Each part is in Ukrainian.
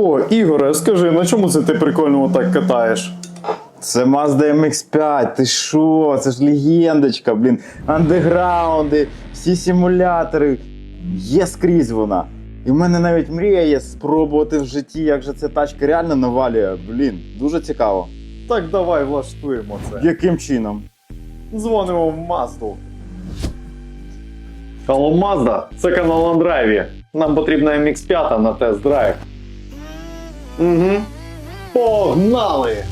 О, Ігоре, скажи, на чому це ти прикольно так катаєш? Це Mazda MX5, ти що? Це ж легендочка, блін. Андеграунди, всі симулятори. Є скрізь вона. І в мене навіть мрія є спробувати в житті, як же ця тачка реально навалює. Блін, дуже цікаво. Так давай влаштуємо це. Яким чином? Дзвонимо в Мазду. Алло, Мазда, це канал на драйві. Нам потрібна MX5 на тест-драйв. Угу. Погнали!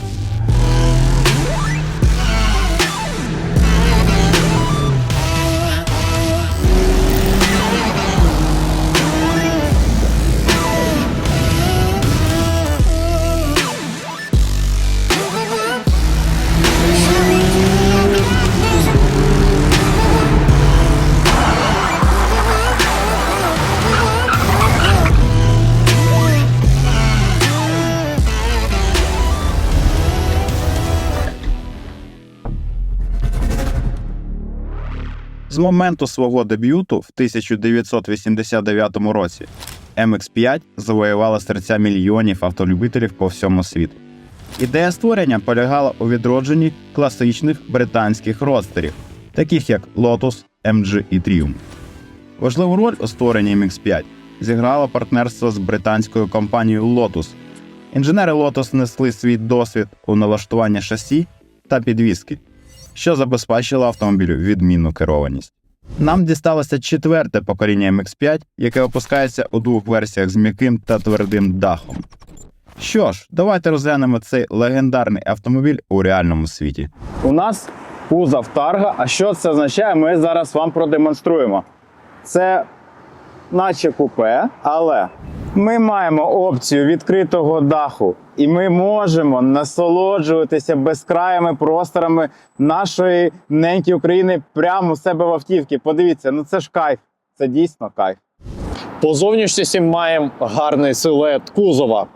Моменту свого дебюту в 1989 році MX5 завоювала серця мільйонів автолюбителів по всьому світу. Ідея створення полягала у відродженні класичних британських родстерів, таких як Lotus, MG і Triumph. Важливу роль у створенні MX5 зіграло партнерство з британською компанією Lotus. Інженери Lotus несли свій досвід у налаштуванні шасі та підвіски, що забезпечило автомобілю відмінну керованість. Нам дісталося четверте покоління MX5, яке опускається у двох версіях з м'яким та твердим дахом. Що ж, давайте розглянемо цей легендарний автомобіль у реальному світі. У нас кузов тарга. А що це означає? Ми зараз вам продемонструємо. Це наче купе, але ми маємо опцію відкритого даху, і ми можемо насолоджуватися безкраїми просторами нашої неньки України прямо у себе в автівці. Подивіться, ну це ж кайф. Це дійсно кайф. По зовнішності маємо гарний силует кузова.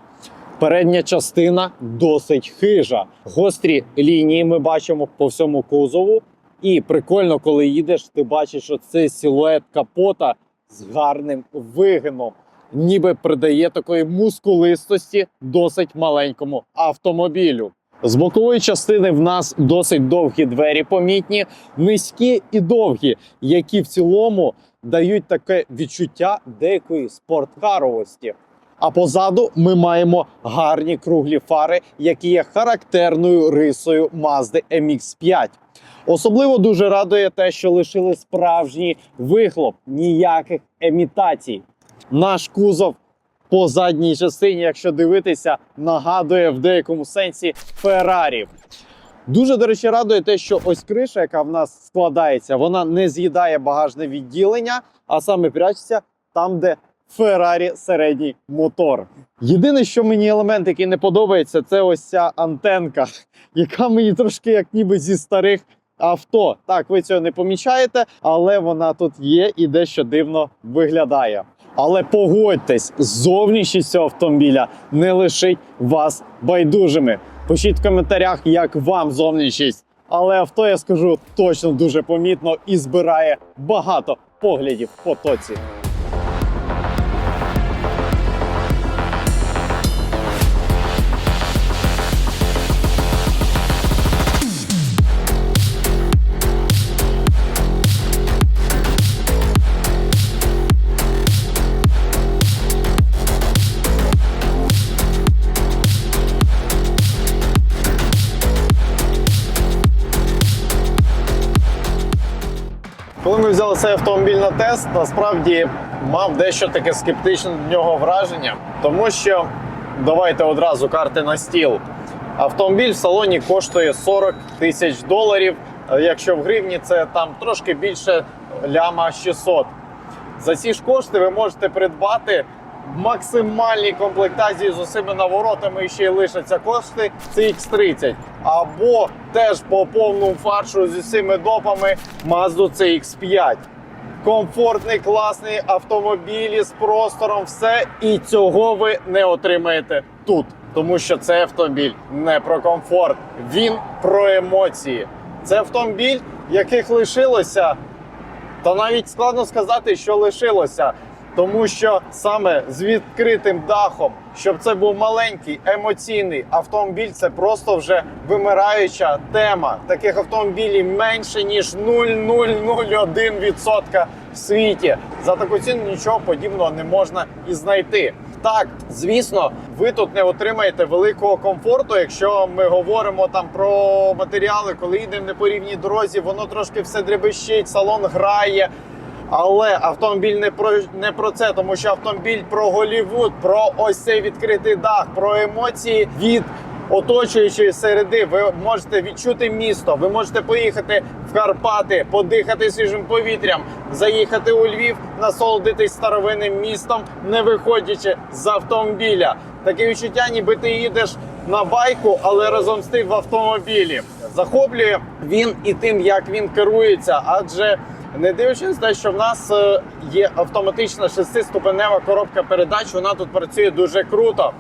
Передня частина досить хижа. Гострі лінії ми бачимо по всьому кузову. І прикольно, коли їдеш, ти бачиш, що це силует капота з гарним вигином, ніби придає такої мускулистості досить маленькому автомобілю. З бокової частини в нас досить довгі двері помітні, низькі і довгі, які в цілому дають таке відчуття деякої спорткаровості. А позаду ми маємо гарні круглі фари, які є характерною рисою Mazda MX-5. Особливо дуже радує те, що лишили справжній вихлоп, ніяких емітацій. Наш кузов по задній частині, якщо дивитися, нагадує в деякому сенсі Феррарі. Дуже, до речі, радує те, що ось криша, яка в нас складається, вона не з'їдає багажне відділення, а саме прячеться там, де Феррарі середній мотор. Єдине, що мені елемент, який не подобається, це ось ця антенка, яка мені трошки як ніби зі старих авто. Так, ви цього не помічаєте, але вона тут є і дещо дивно виглядає. Але погодьтесь, зовнішність цього автомобіля не лишить вас байдужими. Пишіть в коментарях, як вам зовнішність. Але авто, я скажу, точно дуже помітно і збирає багато поглядів в потоці. Цей автомобіль на тест, насправді мав дещо таке скептичне до нього враження, тому що давайте одразу карти на стіл. Автомобіль в салоні коштує 40 тисяч доларів. Е, Якщо в гривні це там трошки більше ляма 600. За ці ж кошти ви можете придбати максимальній комплектації з усіма наворотами і ще й лишаться кошти CX30. Або теж по повному фаршу з усіма допами Mazda CX5. Комфортний, класний автомобіль з простором, все. І цього ви не отримаєте тут. Тому що цей автомобіль не про комфорт, він про емоції. Це автомобіль, яких лишилося та навіть складно сказати, що лишилося. Тому що саме з відкритим дахом, щоб це був маленький емоційний автомобіль, це просто вже вимираюча тема. Таких автомобілів менше ніж 0,001% в світі. За таку ціну нічого подібного не можна і знайти. Так, звісно, ви тут не отримаєте великого комфорту, якщо ми говоримо там про матеріали, коли їдемо не по рівній дорозі, воно трошки все дребещить, салон грає. Але автомобіль не про не про це, тому що автомобіль про Голівуд, про ось цей відкритий дах, про емоції від оточуючої середи. Ви можете відчути місто, ви можете поїхати в Карпати, подихати свіжим повітрям, заїхати у Львів, насолодитись старовинним містом, не виходячи з автомобіля. Таке відчуття, ніби ти їдеш на байку, але разом з тим в автомобілі. Захоплює він і тим, як він керується, адже не дивлячись те, що в нас е, є автоматична шестиступенева коробка передач, вона тут працює дуже круто,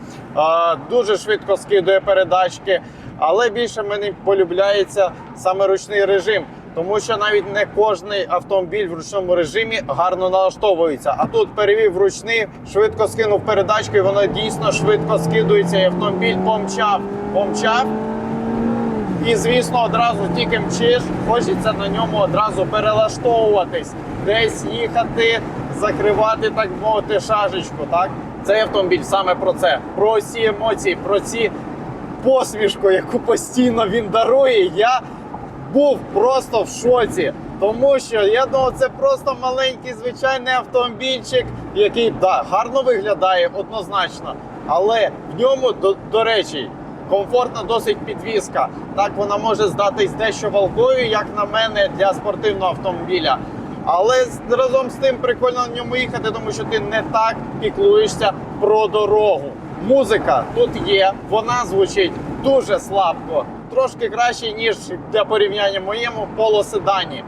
дуже швидко скидує передачки, але більше мені полюбляється саме ручний режим. Тому що навіть не кожний автомобіль в ручному режимі гарно налаштовується. А тут перевів ручний, швидко скинув передачки, і воно дійсно швидко скидується. І автомобіль помчав, помчав. І звісно, одразу тільки мчиш, хочеться на ньому одразу перелаштовуватись, десь їхати, закривати, так мовити, шажечку. Так, цей автомобіль саме про це, про ці емоції, про ці посмішку, яку постійно він дарує. Я був просто в шоці. Тому що я думав, це просто маленький звичайний автомобільчик, який да, гарно виглядає однозначно. Але в ньому, до, до речі, комфортна досить підвізка. Так вона може здатись дещо валкою, як на мене, для спортивного автомобіля. Але разом з тим прикольно на ньому їхати, тому що ти не так піклуєшся про дорогу. Музика тут є, вона звучить дуже слабко, трошки краще, ніж для порівняння моєму полоседані.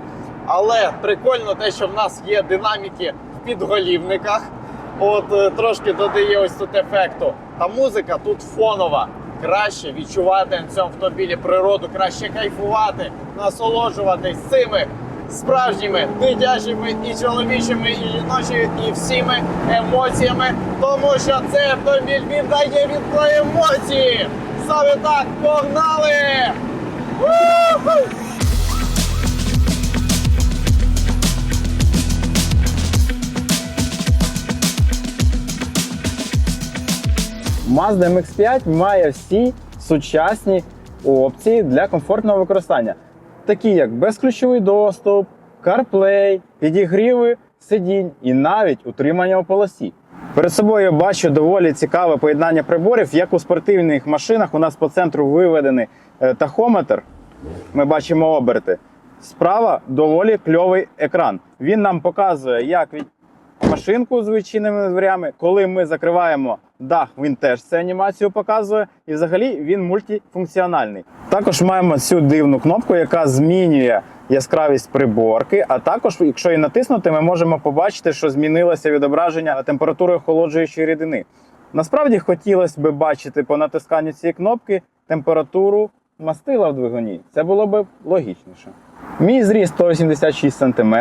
Але прикольно те, що в нас є динаміки в підголівниках. От е, трошки додає ось тут ефекту. Та музика тут фонова. Краще відчувати на цьому автомобілі природу, краще кайфувати, насолоджуватись цими справжніми дитячими і чоловічими, і жіночими, і всіми емоціями, тому що цей автомобіль віддає від емоції. Саме так погнали! Уху! Mazda MX-5 має всі сучасні опції для комфортного використання, такі як безключовий доступ, CarPlay, підігріви сидінь і навіть утримання у полосі. Перед собою я бачу доволі цікаве поєднання приборів. Як у спортивних машинах, у нас по центру виведений е, тахометр. Ми бачимо оберти. Справа доволі кльовий екран. Він нам показує, як від машинку з відчиненими дверями. Коли ми закриваємо дах, він теж цю анімацію показує. І взагалі він мультифункціональний. Також маємо цю дивну кнопку, яка змінює яскравість приборки. А також, якщо її натиснути, ми можемо побачити, що змінилося відображення температури охолоджуючої рідини. Насправді хотілося б бачити по натисканню цієї кнопки температуру мастила в двигуні. Це було б логічніше. Мій зріст 186 см.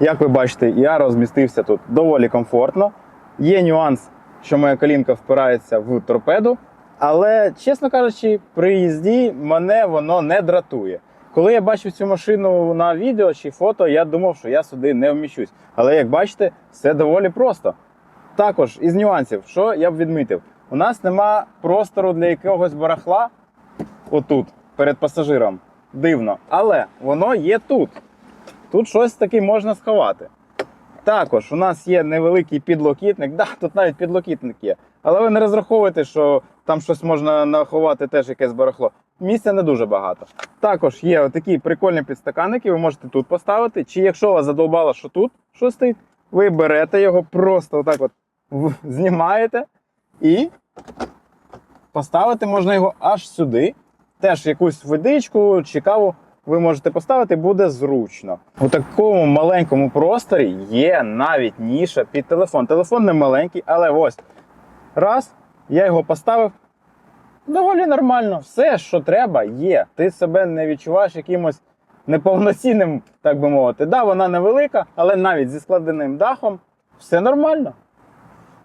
Як ви бачите, я розмістився тут доволі комфортно. Є нюанс, що моя колінка впирається в торпеду, але, чесно кажучи, при їзді мене воно не дратує. Коли я бачив цю машину на відео чи фото, я думав, що я сюди не вміщусь. Але як бачите, все доволі просто. Також із нюансів, що я б відмітив, у нас нема простору для якогось барахла отут, перед пасажиром. Дивно. Але воно є тут. Тут щось таки можна сховати. Також у нас є невеликий підлокітник. Да, тут навіть підлокітник є. Але ви не розраховуєте, що там щось можна наховати теж якесь барахло. Місця не дуже багато. Також є такі прикольні підстаканники, ви можете тут поставити. Чи якщо вас задовбало, що тут що стоїть, ви берете його, просто отак от знімаєте і поставити можна його аж сюди. Теж якусь водичку чи каву ви можете поставити, буде зручно. У такому маленькому просторі є навіть ніша під телефон. Телефон не маленький, але ось раз, я його поставив. Доволі нормально. Все, що треба, є. Ти себе не відчуваєш якимось неповноцінним, так би мовити. Да, вона невелика, але навіть зі складеним дахом все нормально.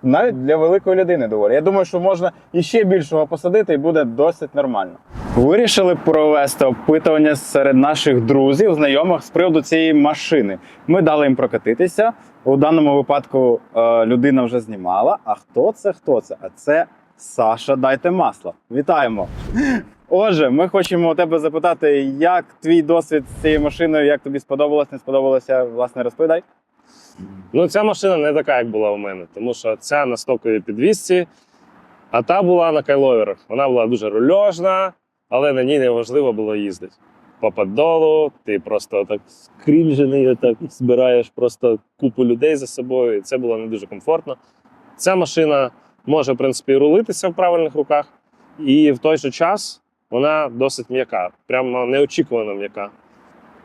Навіть для великої людини доволі. Я думаю, що можна іще більшого посадити і буде досить нормально. Вирішили провести опитування серед наших друзів, знайомих з приводу цієї машини. Ми дали їм прокатитися. У даному випадку е, людина вже знімала. А хто це? Хто це? А це Саша, дайте масло. Вітаємо! Отже, ми хочемо у тебе запитати, як твій досвід з цією машиною, як тобі сподобалось, не сподобалося, власне, розповідай. Ну, ця машина не така, як була у мене, тому що ця на стоковій підвісці, а та була на кайловерах. Вона була дуже рульожна, але на ній неважливо було їздити. По подолу, ти просто так скрінжений, так збираєш просто купу людей за собою, і це було не дуже комфортно. Ця машина може, в принципі, рулитися в правильних руках, і в той же час вона досить м'яка, прямо неочікувано м'яка.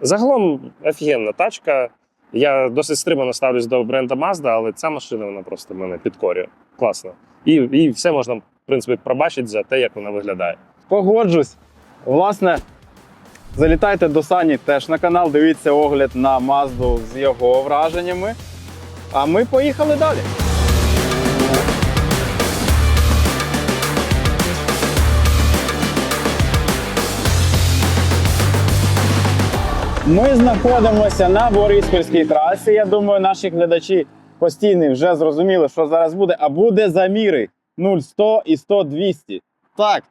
Загалом офігенна тачка. Я досить стримано ставлюсь до бренда Mazda, але ця машина вона просто мене підкорює. Класно. І, і все можна, в принципі, пробачити за те, як вона виглядає. Погоджусь. Власне, залітайте до Сані теж на канал, дивіться огляд на Мазду з його враженнями. А ми поїхали далі. Ми знаходимося на Бориспільській трасі. Я думаю, наші глядачі постійні вже зрозуміли, що зараз буде, а буде заміри 0-100 і 100-200. Так.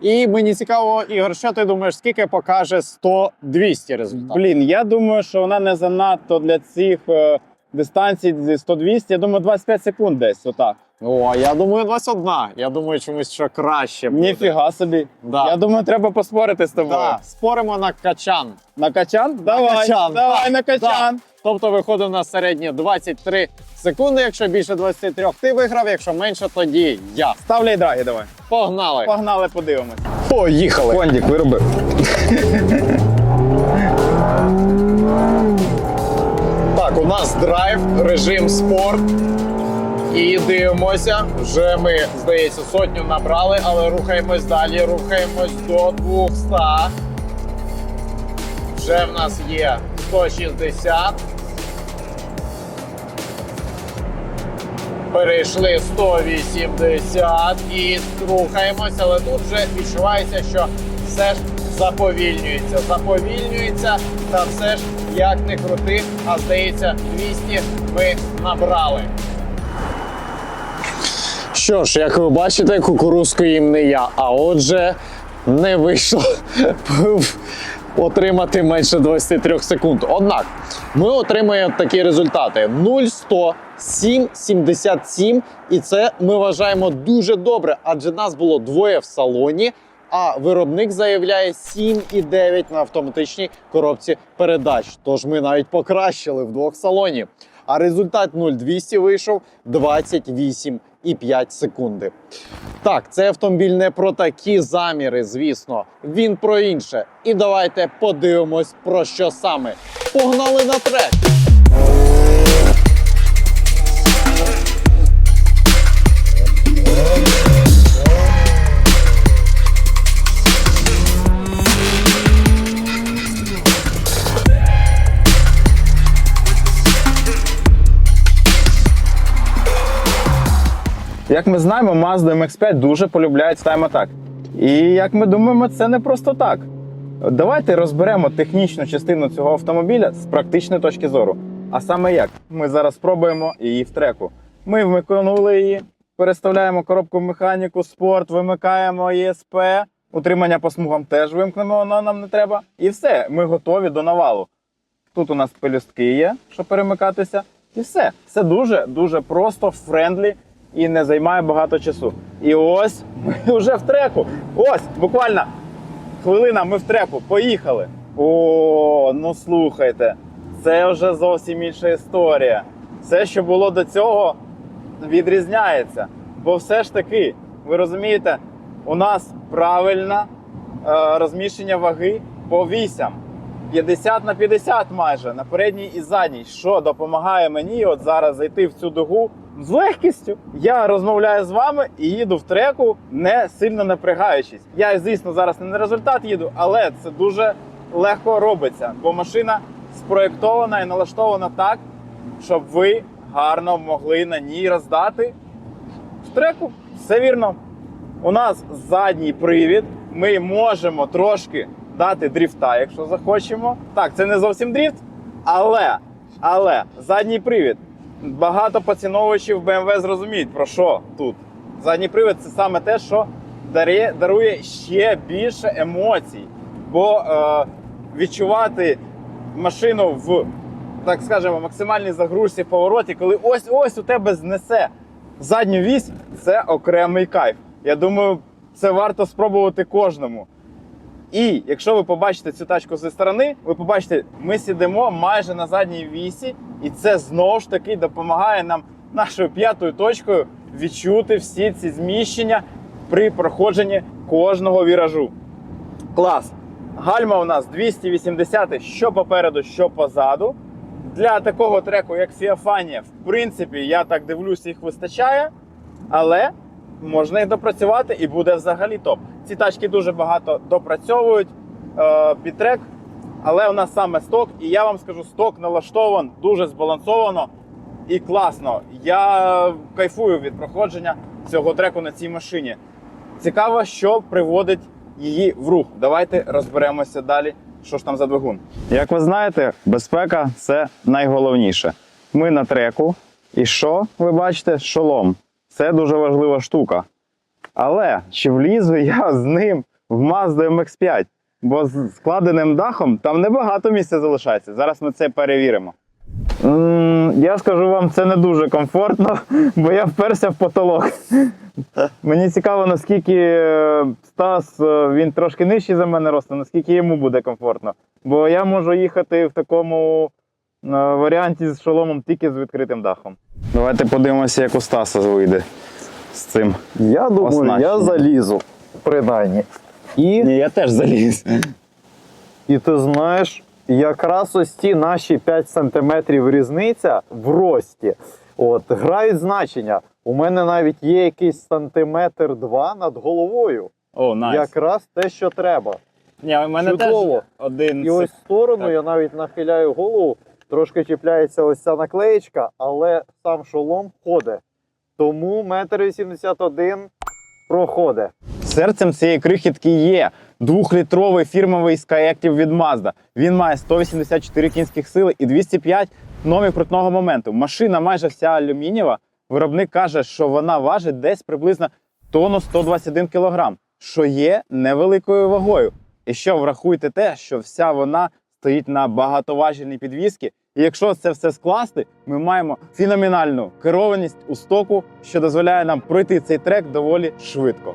І мені цікаво, Ігор, що ти думаєш, скільки покаже 100-200 результат? Блін, я думаю, що вона не занадто для цих е, дистанцій зі 100-200. Я думаю, 25 секунд десь. Отак. О, я думаю, 21. Я думаю, чомусь що краще буде. Ніфіга собі. Да. Я думаю, треба поспорити з тобою. Да. Споримо на качан. На качан? Давай, качан, давай на качан. Тобто виходить на середнє 23 секунди. Якщо більше 23, ти виграв, якщо менше, тоді я. Ставляй драги, давай. Погнали! Погнали, подивимось. Поїхали! Кондік виробив. Так, у нас драйв, режим спорт. І дивимося. Вже ми, здається, сотню набрали, але рухаємось далі. Рухаємось до 200. Вже в нас є 160. Перейшли 180 і рухаємося, але тут вже відчувається, що все ж заповільнюється. Заповільнюється, та все ж як не крути, а здається, 200 ми набрали. Що ж, як ви бачите, кукурузку їм не я. А отже, не вийшло отримати менше 23 секунд. Однак ми отримаємо такі результати: 0,100, 7,77. І це ми вважаємо дуже добре, адже нас було двоє в салоні. А виробник заявляє 7,9 на автоматичній коробці передач. Тож ми навіть покращили в салоні. А результат 0,200 вийшов 28,5 секунди. Так, цей автомобіль не про такі заміри, звісно. Він про інше. І давайте подивимось про що саме. Погнали на трек! Як ми знаємо, Mazda MX-5 дуже полюбляють Attack. І як ми думаємо, це не просто так. Давайте розберемо технічну частину цього автомобіля з практичної точки зору. А саме як? Ми зараз спробуємо її в треку. Ми вмикнули її, переставляємо коробку в механіку, спорт, вимикаємо ЄСП, утримання по смугам теж вимкнемо, воно нам не треба. І все, ми готові до навалу. Тут у нас пелюстки є, щоб перемикатися. І все. Все дуже дуже просто, френдлі і не займає багато часу. І ось ми вже в треку. Ось, буквально хвилина, ми в треку. Поїхали. О, ну слухайте, це вже зовсім інша історія. Все, що було до цього, відрізняється. Бо все ж таки, ви розумієте, у нас правильне е, розміщення ваги по вісям. 50 на 50 майже на передній і задній, що допомагає мені от зараз зайти в цю дугу з легкістю. Я розмовляю з вами і їду в треку, не сильно напрягаючись. Я, звісно, зараз не на результат їду, але це дуже легко робиться, бо машина спроєктована і налаштована так, щоб ви гарно могли на ній роздати в треку. Все вірно. У нас задній привід. Ми можемо трошки дати дріфта, якщо захочемо. Так, це не зовсім дріфт, але, але задній привід. Багато поціновувачів BMW зрозуміють, про що тут. Задній привід це саме те, що дарує, дарує ще більше емоцій. Бо е, відчувати машину в, так скажемо, максимальній загрузці в повороті, коли ось-ось у тебе знесе задню вісь, це окремий кайф. Я думаю, це варто спробувати кожному. І якщо ви побачите цю тачку зі сторони, ви побачите, ми сидимо майже на задній вісі, і це знову ж таки допомагає нам нашою п'ятою точкою відчути всі ці зміщення при проходженні кожного віражу. Клас! Гальма у нас 280 що попереду, що позаду. Для такого треку, як Фіафанія, в принципі, я так дивлюся, їх вистачає, але можна їх допрацювати і буде взагалі топ. Ці тачки дуже багато допрацьовують е, під трек, але у нас саме сток, і я вам скажу, сток налаштован дуже збалансовано і класно. Я кайфую від проходження цього треку на цій машині. Цікаво, що приводить її в рух. Давайте розберемося далі, що ж там за двигун. Як ви знаєте, безпека це найголовніше. Ми на треку, і що ви бачите? Шолом. Це дуже важлива штука. Але чи влізу я з ним в Mazda MX5? Бо з складеним дахом там небагато місця залишається. Зараз ми це перевіримо. Я скажу вам, це не дуже комфортно, бо я вперся в потолок. Мені цікаво, наскільки е, Стас е, він трошки нижчий за мене ростом, наскільки йому буде комфортно. Бо я можу їхати в такому е, варіанті з шоломом тільки з відкритим дахом. Давайте подивимося, як у Стаса вийде з цим. Я думаю, Оснащення. я залізу, принаймні. І, Ні, я теж заліз. і ти знаєш, якраз ось ті наші 5 сантиметрів різниця в рості от, грають значення. У мене навіть є якийсь сантиметр два над головою. О, найс. Якраз те, що треба. Ні, у мене Чудово. теж один. І ось в сторону Так. я навіть нахиляю голову, трошки чіпляється ось ця наклеєчка, але сам шолом ходить. Тому метр вісімдесят один проходить. Серцем цієї крихітки є двохлітровий фірмовий Skyactiv від Mazda. Він має 184 кінських сили і 205 номів крутного моменту. Машина майже вся алюмінієва. Виробник каже, що вона важить десь приблизно тонну 121 кг, що є невеликою вагою. І що врахуйте те, що вся вона стоїть на багатоважільній підвісці. І якщо це все скласти, ми маємо феноменальну керованість у стоку, що дозволяє нам пройти цей трек доволі швидко.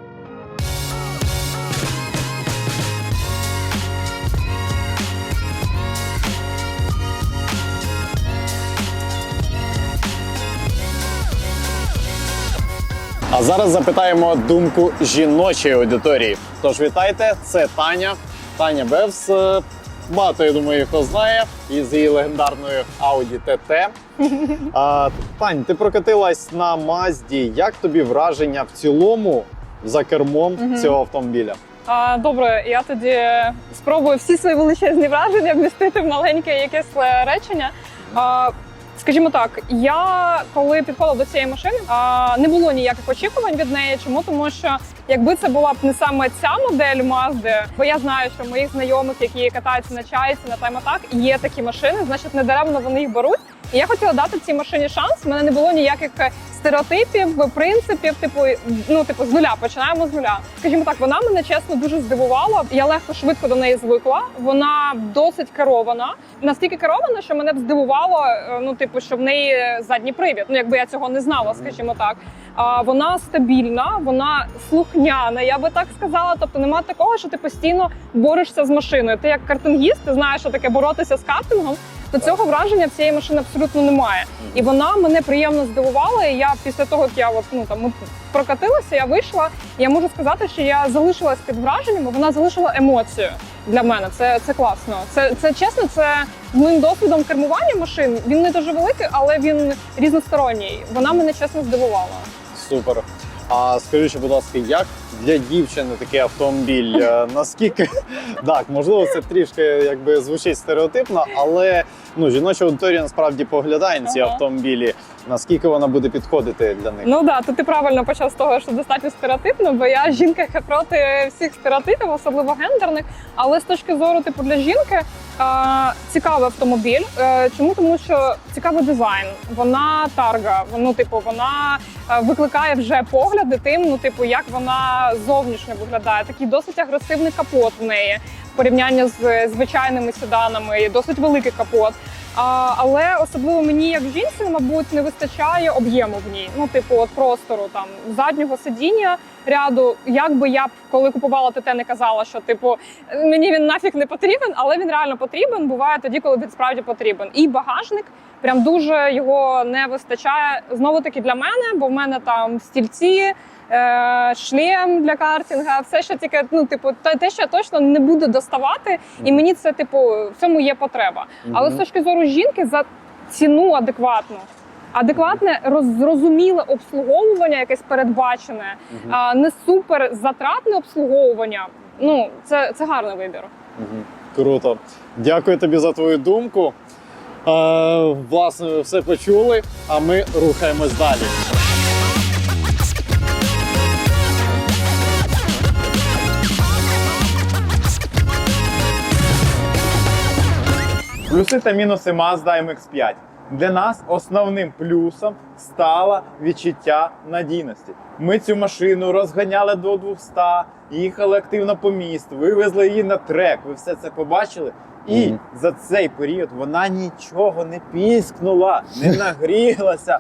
А зараз запитаємо думку жіночої аудиторії. Тож вітайте, це Таня. Таня Бевс. Багато, я думаю, хто знає із її легендарною Audi TT. А, Тань, ти прокатилась на Мазді. Як тобі враження в цілому за кермом Мгм. цього автомобіля? А, добре, я тоді спробую всі свої величезні враження вмістити в маленьке якесь е, речення. А, скажімо так, я коли підходила до цієї машини, а, не було ніяких очікувань від неї. Чому? Тому що якби це була б не саме ця модель Мазди, бо я знаю, що моїх знайомих, які катаються на чайці, на тайм-атак, є такі машини, значить недаремно вони їх беруть. І я хотіла дати цій машині шанс. У мене не було ніяких е, стереотипів, принципів, типу, ну типу, з нуля. Починаємо з нуля. Скажімо так, вона мене чесно дуже здивувала. Я легко швидко до неї звикла. Вона досить керована. Настільки керована, що мене б здивувало, е, ну типу, що в неї задній привід. Ну якби я цього не знала, скажімо так. А вона стабільна, вона слухняна, я би так сказала. Тобто немає такого, що ти постійно борешся з машиною. Ти як картингіст, ти знаєш, що таке боротися з картингом. То цього враження цієї машини абсолютно немає. І вона мене приємно здивувала. І я після того, як я от, ну, там, прокатилася, я вийшла. І я можу сказати, що я залишилась під враженням, і вона залишила емоцію для мене. Це, це класно. Це, це чесно, це з моїм досвідом кермування машин. Він не дуже великий, але він різносторонній. Вона мене чесно здивувала. Супер. А скажи, ще, будь ласка, як для дівчини такий автомобіль? Е, Наскільки так, можливо, це трішки якби звучить стереотипно, але ну жіноча аудиторія насправді поглядає на ці Ага. автомобілі. Наскільки вона буде підходити для них? Ну да, то ти правильно почав з того, що достатньо стереотипно, бо я жінка проти всіх стереотипів, особливо гендерних. Але з точки зору, типу, для жінки е, цікавий автомобіль. Е, чому? Тому що цікавий дизайн, вона тарга, ну, типу, вона е, викликає вже погляди тим, ну, типу, як вона зовнішньо виглядає. Такий досить агресивний капот в неї в порівнянні з звичайними седанами, досить великий капот. А, але особливо мені, як жінці, мабуть, не вистачає об'єму в ній. Ну, типу, от простору там заднього сидіння ряду. Як би я б коли купувала ТТ, не казала, що типу мені він нафіг не потрібен, але він реально потрібен. Буває тоді, коли він справді потрібен. І багажник прям дуже його не вистачає. Знову таки для мене, бо в мене там стільці. е, Шлем для картинга, все, що тільки ну, типу, те, що я точно не буду доставати, і мені це, типу, в цьому є потреба. Але з точки зору жінки за ціну адекватну. Адекватне роз- зрозуміле обслуговування, якесь передбачене, а не супер затратне обслуговування. Ну, це, це гарний вибір. Мгм. Круто. Дякую тобі за твою думку. Е, власне, ви все почули, а ми рухаємось далі. Плюси та мінуси Mazda MX-5. Для нас основним плюсом стало відчуття надійності. Ми цю машину розганяли до 200, їхали активно по місту, вивезли її на трек. Ви все це побачили. І Мгм. за цей період вона нічого не піскнула, не нагрілася.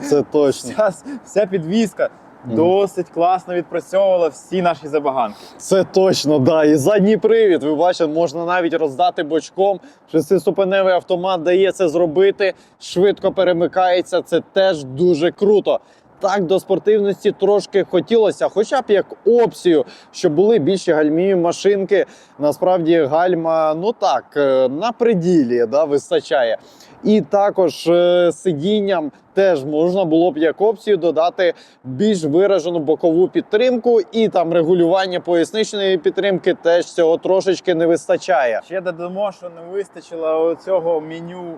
Це точно. Вся, вся підвізка. Досить класно відпрацьовувала всі наші забаганки. Це точно, да. І задній привід. Ви бачите, можна навіть роздати бочком. Шестиступеневий автомат дає це зробити, швидко перемикається. Це теж дуже круто. Так, до спортивності трошки хотілося, хоча б як опцію, щоб були більші гальміві машинки. Насправді гальма, ну так, е, на преділі да, вистачає. І також е, сидінням теж можна було б як опцію додати більш виражену бокову підтримку, і там регулювання поясничної підтримки теж цього трошечки не вистачає. Ще додамо, що не вистачило цього меню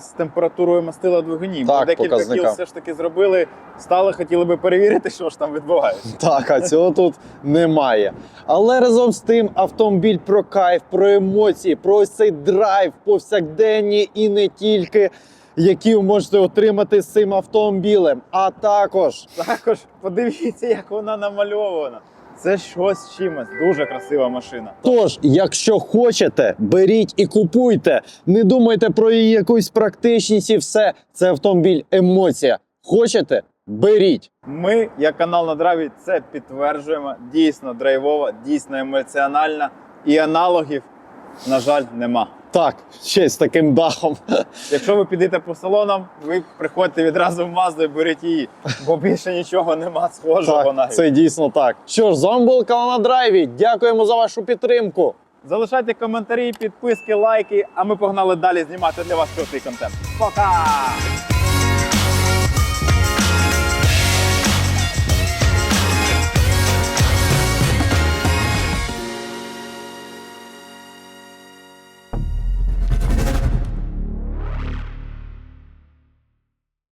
з температурою мастила двигунів. Так, декілька показника. кіл все ж таки зробили, стали, хотіли би перевірити, що ж там відбувається. Так, а цього тут немає. Але разом з тим автомобіль про кайф, про емоції, про ось цей драйв повсякденні і не тільки. Які ви можете отримати з цим автомобілем, а також Також подивіться, як вона намальована. Це щось з чимось. Дуже красива машина. Тож, якщо хочете, беріть і купуйте. Не думайте про її якусь практичність і все. Це автомобіль емоція. Хочете? Беріть. Ми, як канал на драйві, це підтверджуємо. Дійсно драйвова, дійсно емоціональна. І аналогів, на жаль, нема. Так, ще з таким дахом. Якщо ви підете по салонам, ви приходьте відразу в Мазду і беріть її, бо більше нічого нема схожого Так, навіть. це дійсно так. Що ж, з вами був канал на драйві. Дякуємо за вашу підтримку. Залишайте коментарі, підписки, лайки, а ми погнали далі знімати для вас крутий контент. Пока!